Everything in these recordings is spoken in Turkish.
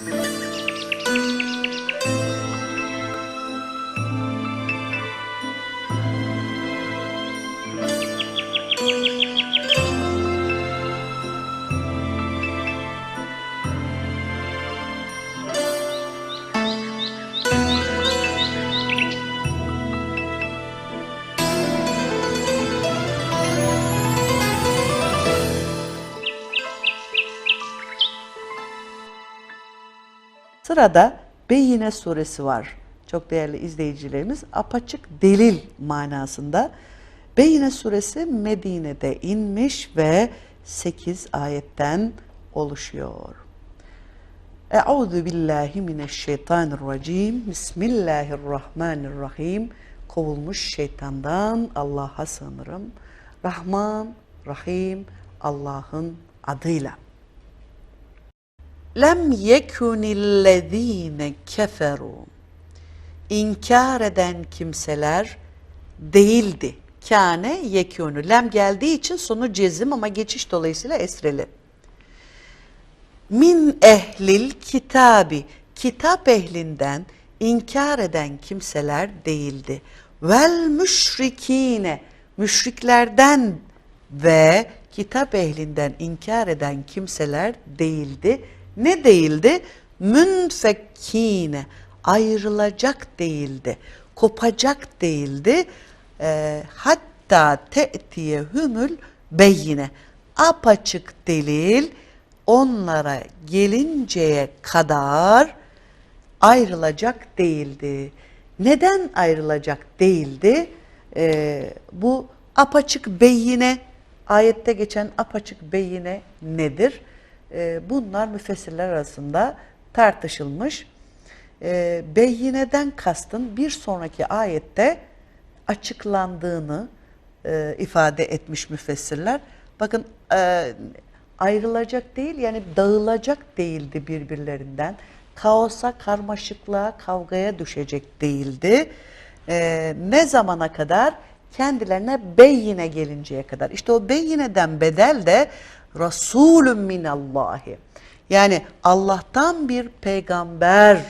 Bye. Sırada Beyine suresi var. Çok değerli izleyicilerimiz apaçık delil manasında. Beyine suresi Medine'de inmiş ve 8 ayetten oluşuyor. Euzu billahi mineşşeytanirracim. Bismillahirrahmanirrahim. Kovulmuş şeytandan Allah'a sığınırım. Rahman, Rahim Allah'ın adıyla. Lem yekunillezine keferu İnkar eden kimseler değildi. Kâne yekûnü. Lem geldiği için sonu cezim ama geçiş dolayısıyla esreli. Min ehlil kitabi. Kitap ehlinden inkar eden kimseler değildi. Vel müşrikine. Müşriklerden ve kitap ehlinden inkar eden kimseler değildi. Ne değildi? Münfekkine. Ayrılacak değildi. Kopacak değildi. Ee, hatta te'tiye hümül beyine. Apaçık delil onlara gelinceye kadar ayrılacak değildi. Neden ayrılacak değildi? Ee, bu apaçık beyine, ayette geçen apaçık beyine nedir? Ee, bunlar müfessirler arasında tartışılmış. Ee, beyineden kastın bir sonraki ayette açıklandığını e, ifade etmiş müfessirler. Bakın e, ayrılacak değil yani dağılacak değildi birbirlerinden. Kaosa, karmaşıklığa, kavgaya düşecek değildi. E, ne zamana kadar? Kendilerine beyine gelinceye kadar. İşte o beyineden bedel de Resulün minallahi. Yani Allah'tan bir peygamber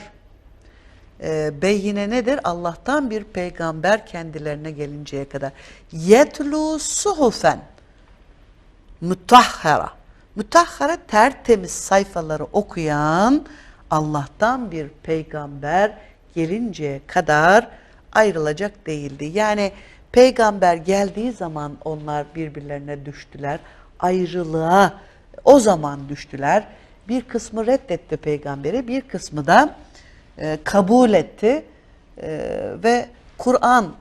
e, beyine nedir? Allah'tan bir peygamber kendilerine gelinceye kadar. Yetlu suhufen mutahhara. Mutahhara tertemiz sayfaları okuyan Allah'tan bir peygamber gelinceye kadar ayrılacak değildi. Yani peygamber geldiği zaman onlar birbirlerine düştüler. Ayrılığa o zaman düştüler. Bir kısmı reddetti peygamberi, bir kısmı da e, kabul etti. E, ve Kur'an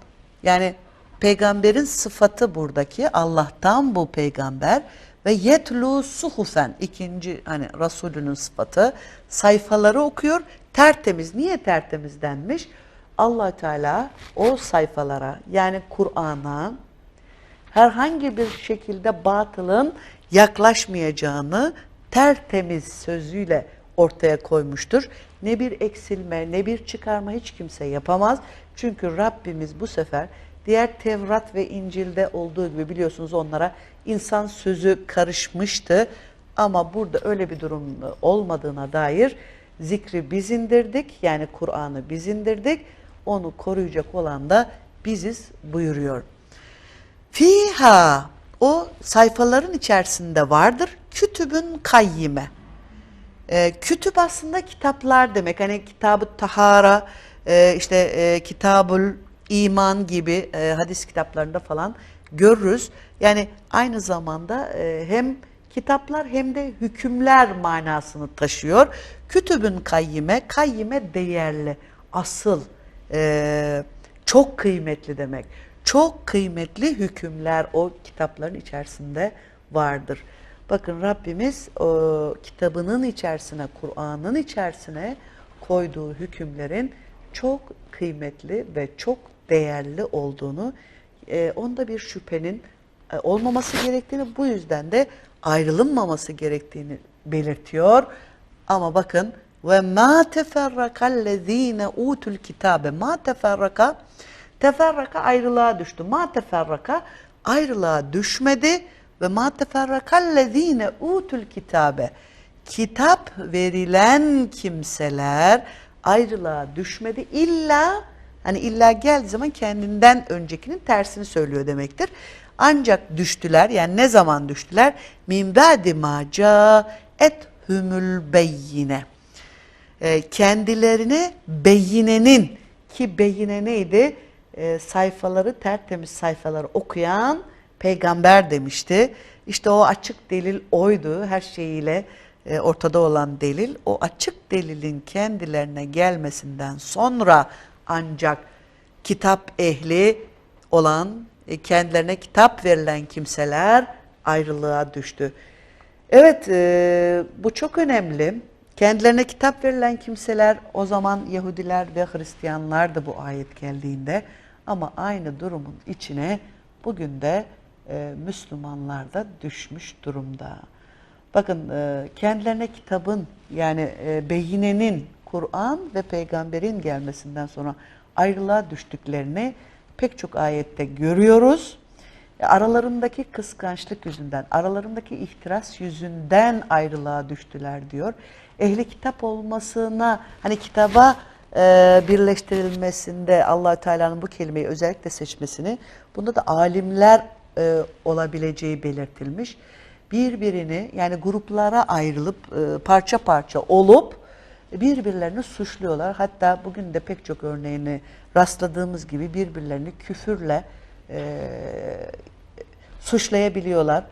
yani peygamberin sıfatı buradaki Allah'tan bu peygamber. Ve yetlu suhufen ikinci hani Resulünün sıfatı. Sayfaları okuyor tertemiz. Niye tertemiz denmiş? Allah Teala o sayfalara yani Kur'an'a herhangi bir şekilde batılın yaklaşmayacağını tertemiz sözüyle ortaya koymuştur. Ne bir eksilme ne bir çıkarma hiç kimse yapamaz. Çünkü Rabbimiz bu sefer diğer Tevrat ve İncil'de olduğu gibi biliyorsunuz onlara insan sözü karışmıştı. Ama burada öyle bir durum olmadığına dair zikri biz indirdik. Yani Kur'an'ı biz indirdik. Onu koruyacak olan da biziz buyuruyor. Fiha o sayfaların içerisinde vardır. Kütübün kayyime. E, kütüp aslında kitaplar demek. Hani kitabı tahara, e, işte e, kitabul iman gibi e, hadis kitaplarında falan görürüz. Yani aynı zamanda e, hem kitaplar hem de hükümler manasını taşıyor. Kütübün kayyime, kayyime değerli, asıl, e, çok kıymetli demek. Çok kıymetli hükümler o kitapların içerisinde vardır. Bakın Rabbimiz o kitabının içerisine, Kur'an'ın içerisine koyduğu hükümlerin çok kıymetli ve çok değerli olduğunu, e, onda bir şüphenin e, olmaması gerektiğini, bu yüzden de ayrılınmaması gerektiğini belirtiyor. Ama bakın ve ma teferrakallezine utul kitabe ma teferraka teferraka ayrılığa düştü. Ma teferraka ayrılığa düşmedi ve ma teferrakallezine utul kitabe kitap verilen kimseler ayrılığa düşmedi. İlla hani illa geldiği zaman kendinden öncekinin tersini söylüyor demektir. Ancak düştüler yani ne zaman düştüler? Min ba'di ma hümül beyyine. E, kendilerine beyinenin ki beyine neydi? E, sayfaları tertemiz sayfaları okuyan peygamber demişti. İşte o açık delil oydu her şeyiyle e, ortada olan delil. O açık delilin kendilerine gelmesinden sonra ancak kitap ehli olan e, kendilerine kitap verilen kimseler ayrılığa düştü. Evet e, bu çok önemli. Kendilerine kitap verilen kimseler o zaman Yahudiler ve Hristiyanlar da bu ayet geldiğinde ama aynı durumun içine bugün de e, Müslümanlar da düşmüş durumda. Bakın e, kendilerine kitabın yani e, beyinenin Kur'an ve peygamberin gelmesinden sonra ayrılığa düştüklerini pek çok ayette görüyoruz. E, aralarındaki kıskançlık yüzünden, aralarındaki ihtiras yüzünden ayrılığa düştüler diyor. Ehli kitap olmasına, hani kitaba e, birleştirilmesinde allah Teala'nın bu kelimeyi özellikle seçmesini, bunda da alimler e, olabileceği belirtilmiş. Birbirini yani gruplara ayrılıp e, parça parça olup birbirlerini suçluyorlar. Hatta bugün de pek çok örneğini rastladığımız gibi birbirlerini küfürle e, suçlayabiliyorlar.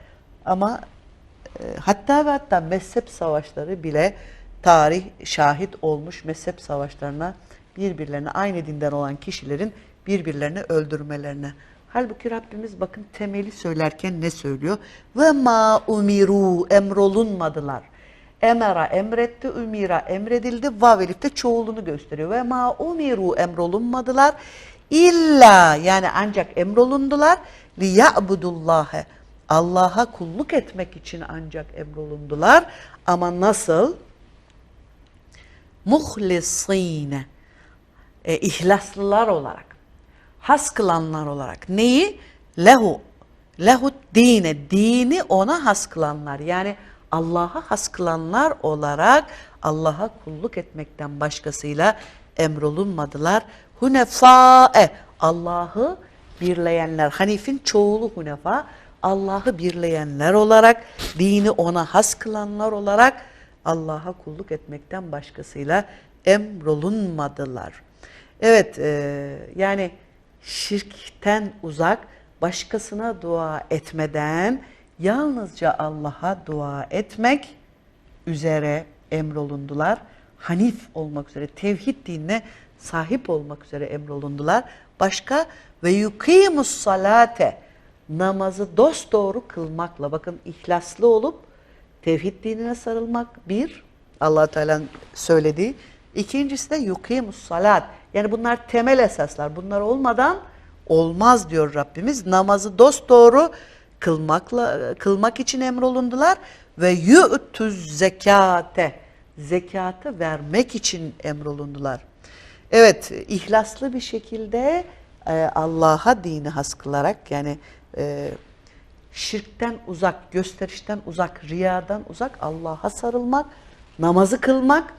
Ama e, hatta ve hatta mezhep savaşları bile tarih şahit olmuş mezhep savaşlarına birbirlerine aynı dinden olan kişilerin birbirlerini öldürmelerine. Halbuki Rabbimiz bakın temeli söylerken ne söylüyor? Ve ma umiru emrolunmadılar. Emera emretti, ümira emredildi. Vav elif de çoğulunu gösteriyor. Ve ma umiru emrolunmadılar. İlla yani ancak emrolundular. Li ya'budullâhe. Allah'a kulluk etmek için ancak emrolundular. Ama nasıl? Muhlisine. E, ihlaslılar olarak. Has kılanlar olarak. Neyi? Lehu. Lehu dine. Dini ona has kılanlar. Yani Allah'a has kılanlar olarak Allah'a kulluk etmekten başkasıyla emrolunmadılar. Hunefae Allah'ı birleyenler. Hanif'in çoğulu hunefa. Allah'ı birleyenler olarak, dini ona has kılanlar olarak Allah'a kulluk etmekten başkasıyla emrolunmadılar. Evet, e, yani şirkten uzak, başkasına dua etmeden yalnızca Allah'a dua etmek üzere emrolundular. Hanif olmak üzere, tevhid dinine sahip olmak üzere emrolundular. Başka ve yukimus salate namazı dosdoğru kılmakla bakın ihlaslı olup tevhid dinine sarılmak bir allah Teala'nın söylediği. İkincisi de yukimus salat. Yani bunlar temel esaslar. Bunlar olmadan olmaz diyor Rabbimiz. Namazı dosdoğru kılmakla kılmak için emrolundular ve yu'tuz zekate zekatı vermek için emrolundular. Evet, ihlaslı bir şekilde e, Allah'a dini has kılarak yani e, şirkten uzak, gösterişten uzak, riyadan uzak Allah'a sarılmak, namazı kılmak,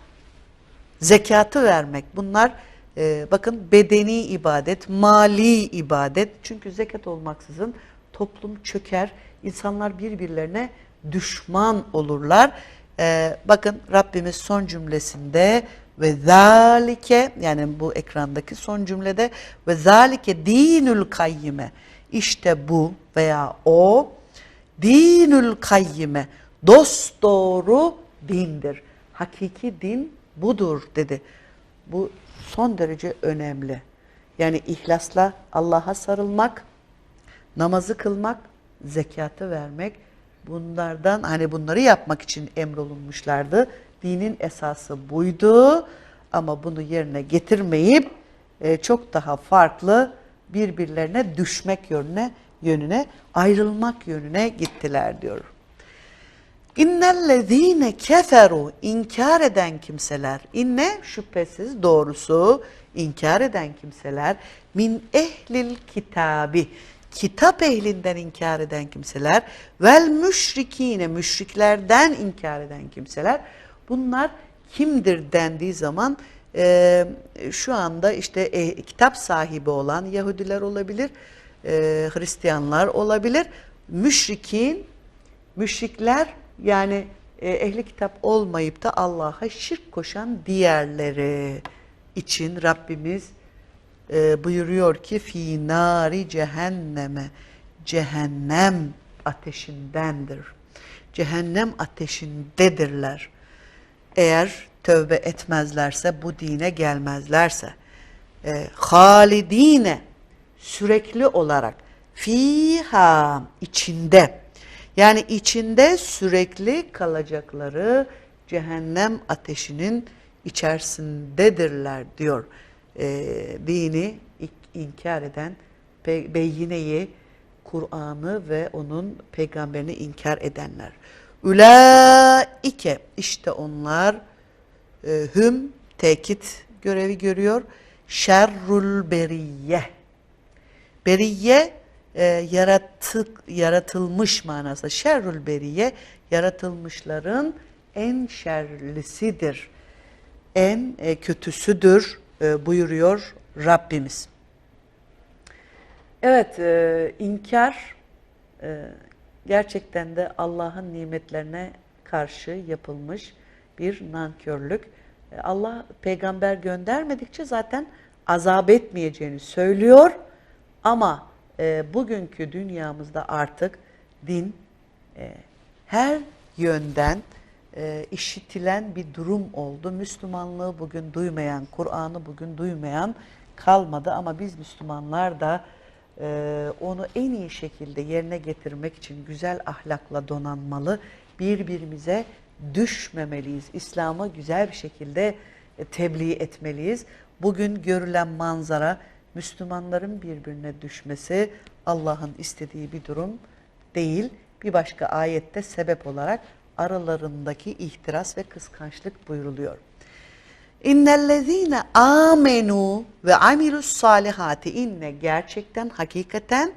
zekatı vermek. Bunlar e, bakın bedeni ibadet, mali ibadet. Çünkü zekat olmaksızın toplum çöker, insanlar birbirlerine düşman olurlar. Ee, bakın Rabbimiz son cümlesinde ve zalike yani bu ekrandaki son cümlede ve zalike dinül kayyime işte bu veya o dinül kayyime dost doğru dindir. Hakiki din budur dedi. Bu son derece önemli. Yani ihlasla Allah'a sarılmak, namazı kılmak, zekatı vermek bunlardan hani bunları yapmak için emrolunmuşlardı. Dinin esası buydu ama bunu yerine getirmeyip e, çok daha farklı birbirlerine düşmek yönüne yönüne ayrılmak yönüne gittiler diyor. İnnellezîne keferu inkar eden kimseler inne şüphesiz doğrusu inkar eden kimseler min ehlil kitabi kitap ehlinden inkar eden kimseler, vel müşrikine müşriklerden inkar eden kimseler. Bunlar kimdir dendiği zaman e, şu anda işte e, kitap sahibi olan Yahudiler olabilir, e, Hristiyanlar olabilir, müşrikin, müşrikler yani e, ehli kitap olmayıp da Allah'a şirk koşan diğerleri için Rabbimiz e, buyuruyor ki fi nari cehenneme cehennem ateşindendir. Cehennem ateşindedirler. Eğer tövbe etmezlerse, bu dine gelmezlerse, e, halidine sürekli olarak fiha içinde yani içinde sürekli kalacakları cehennem ateşinin içerisindedirler diyor. E, dini inkar eden beyineyi, Kur'an'ı ve onun peygamberini inkar edenler. Ülaike işte onlar e, hüm tekit görevi görüyor. Şerrul beriyye. Beriye e, yaratık, yaratılmış manası. Şerrül beriye yaratılmışların en şerlisidir. En e, kötüsüdür e, buyuruyor Rabbimiz. Evet, e, inkar e, gerçekten de Allah'ın nimetlerine karşı yapılmış bir nankörlük. E, Allah peygamber göndermedikçe zaten azap etmeyeceğini söylüyor. Ama e, bugünkü dünyamızda artık din e, her yönden e, işitilen bir durum oldu. Müslümanlığı bugün duymayan, Kur'an'ı bugün duymayan kalmadı ama biz Müslümanlar da e, onu en iyi şekilde yerine getirmek için güzel ahlakla donanmalı, birbirimize düşmemeliyiz. İslam'ı güzel bir şekilde e, tebliğ etmeliyiz. Bugün görülen manzara Müslümanların birbirine düşmesi Allah'ın istediği bir durum değil. Bir başka ayette sebep olarak aralarındaki ihtiras ve kıskançlık buyruluyor. İnnellezîne amenu ve amilus salihati inne gerçekten hakikaten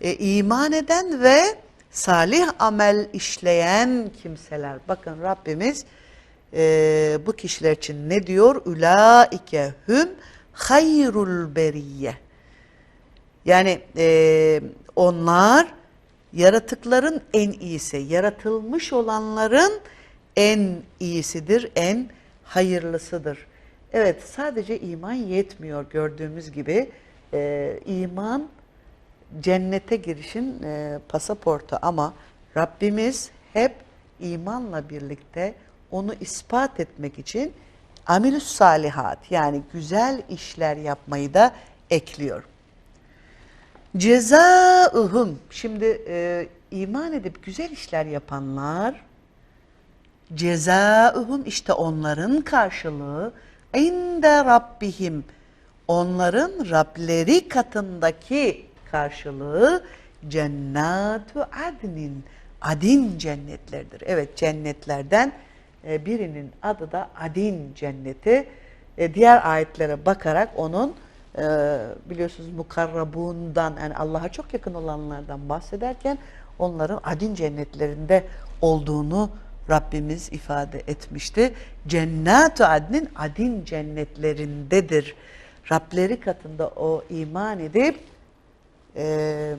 e, iman eden ve salih amel işleyen kimseler. Bakın Rabbimiz e, bu kişiler için ne diyor? Ulaike hüm hayrul beriyye. Yani e, onlar yaratıkların en iyisi, yaratılmış olanların en iyisidir, en hayırlısıdır. Evet sadece iman yetmiyor gördüğümüz gibi. E, iman cennete girişin e, pasaportu. Ama Rabbimiz hep imanla birlikte onu ispat etmek için amilüs salihat yani güzel işler yapmayı da ekliyor. Cezaühüm şimdi e, iman edip güzel işler yapanlar cezaühüm işte onların karşılığı inde rabbihim. Onların Rableri katındaki karşılığı cennatu adnin adin cennetleridir. Evet cennetlerden e, birinin adı da adin cenneti. E, diğer ayetlere bakarak onun e, biliyorsunuz mukarrabundan yani Allah'a çok yakın olanlardan bahsederken onların adin cennetlerinde olduğunu Rabbimiz ifade etmişti. Cennatu adnin adin cennetlerindedir. Rableri katında o iman edip e,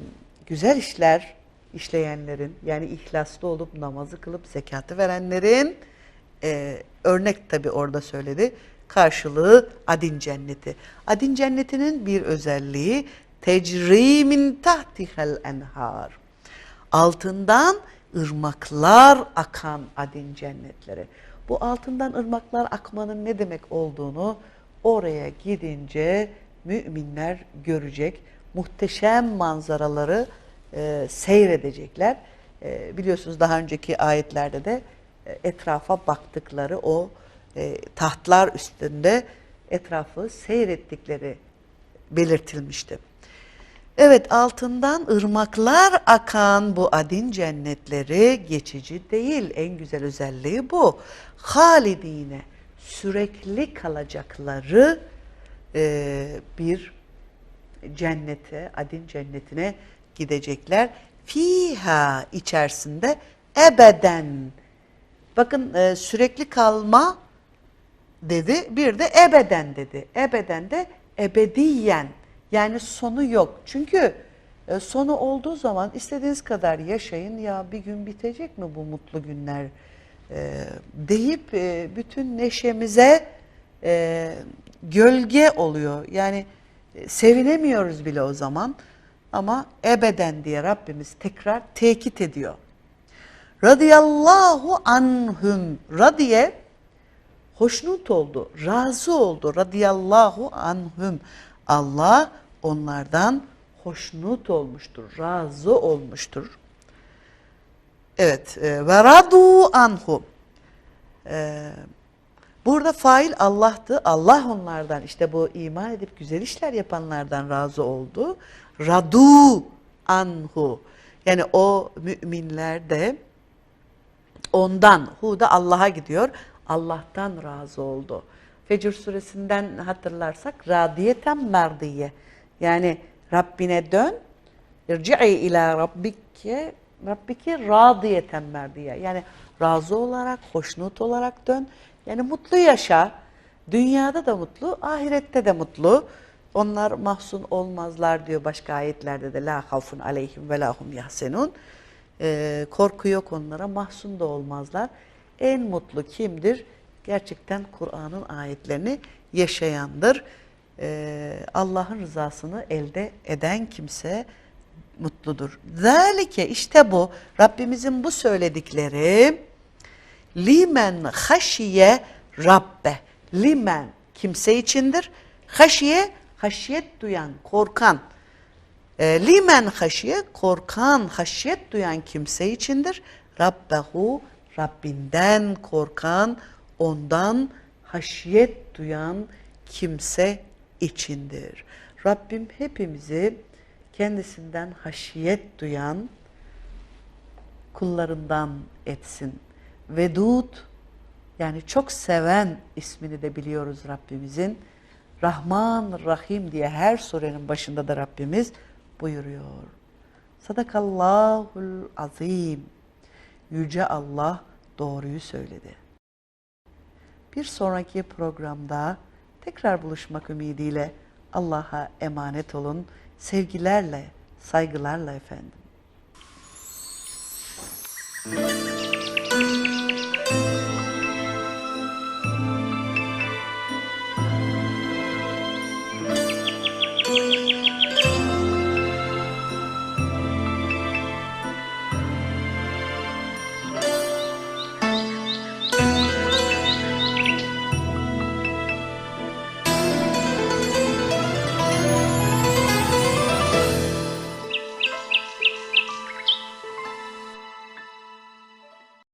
güzel işler işleyenlerin yani ihlaslı olup namazı kılıp zekatı verenlerin e, örnek tabi orada söyledi karşılığı adin cenneti. Adin cennetinin bir özelliği tecrimin tahtihel enhar. Altından ırmaklar akan adin cennetleri. Bu altından ırmaklar akmanın ne demek olduğunu oraya gidince müminler görecek. Muhteşem manzaraları e, seyredecekler. E, biliyorsunuz daha önceki ayetlerde de e, etrafa baktıkları o e, tahtlar üstünde etrafı seyrettikleri belirtilmişti. Evet altından ırmaklar akan bu adin cennetleri geçici değil. En güzel özelliği bu. Halidine sürekli kalacakları e, bir cennete, adin cennetine gidecekler. Fiha içerisinde ebeden. Bakın e, sürekli kalma dedi. Bir de ebeden dedi. Ebeden de ebediyen. Yani sonu yok. Çünkü e, sonu olduğu zaman istediğiniz kadar yaşayın. Ya bir gün bitecek mi bu mutlu günler? E, deyip e, bütün neşemize e, gölge oluyor. Yani sevinemiyoruz bile o zaman. Ama ebeden diye Rabbimiz tekrar tekit ediyor. Radiyallahu anhum. Radiye hoşnut oldu, razı oldu. Radiyallahu anhum. Allah onlardan hoşnut olmuştur, razı olmuştur. Evet, e, ve radu anhum. E, Burada fail Allah'tı. Allah onlardan işte bu iman edip güzel işler yapanlardan razı oldu. Radu anhu. Yani o müminler de ondan, hu da Allah'a gidiyor. Allah'tan razı oldu. Fecr suresinden hatırlarsak radiyeten merdiye. Yani Rabbine dön. İrci'i ila rabbike rabbike radiyeten merdiye. Yani razı olarak, hoşnut olarak dön. Yani mutlu yaşa. Dünyada da mutlu, ahirette de mutlu. Onlar mahzun olmazlar diyor başka ayetlerde de. La havfun aleyhim ve lahum yahsenun. Ee, korku yok onlara, mahzun da olmazlar. En mutlu kimdir? Gerçekten Kur'an'ın ayetlerini yaşayandır. Ee, Allah'ın rızasını elde eden kimse mutludur. Zalike işte bu Rabbimizin bu söyledikleri limen haşiye rabbe. Limen kimse içindir. Haşiye haşiyet duyan, korkan. E, limen haşiye korkan, haşiyet duyan kimse içindir. Rabbehu Rabbinden korkan, ondan haşiyet duyan kimse içindir. Rabbim hepimizi kendisinden haşiyet duyan kullarından etsin. Vedud yani çok seven ismini de biliyoruz Rabbimizin. Rahman Rahim diye her surenin başında da Rabbimiz buyuruyor. Sadakallahul azim. Yüce Allah doğruyu söyledi. Bir sonraki programda tekrar buluşmak ümidiyle Allah'a emanet olun. Sevgilerle, saygılarla efendim.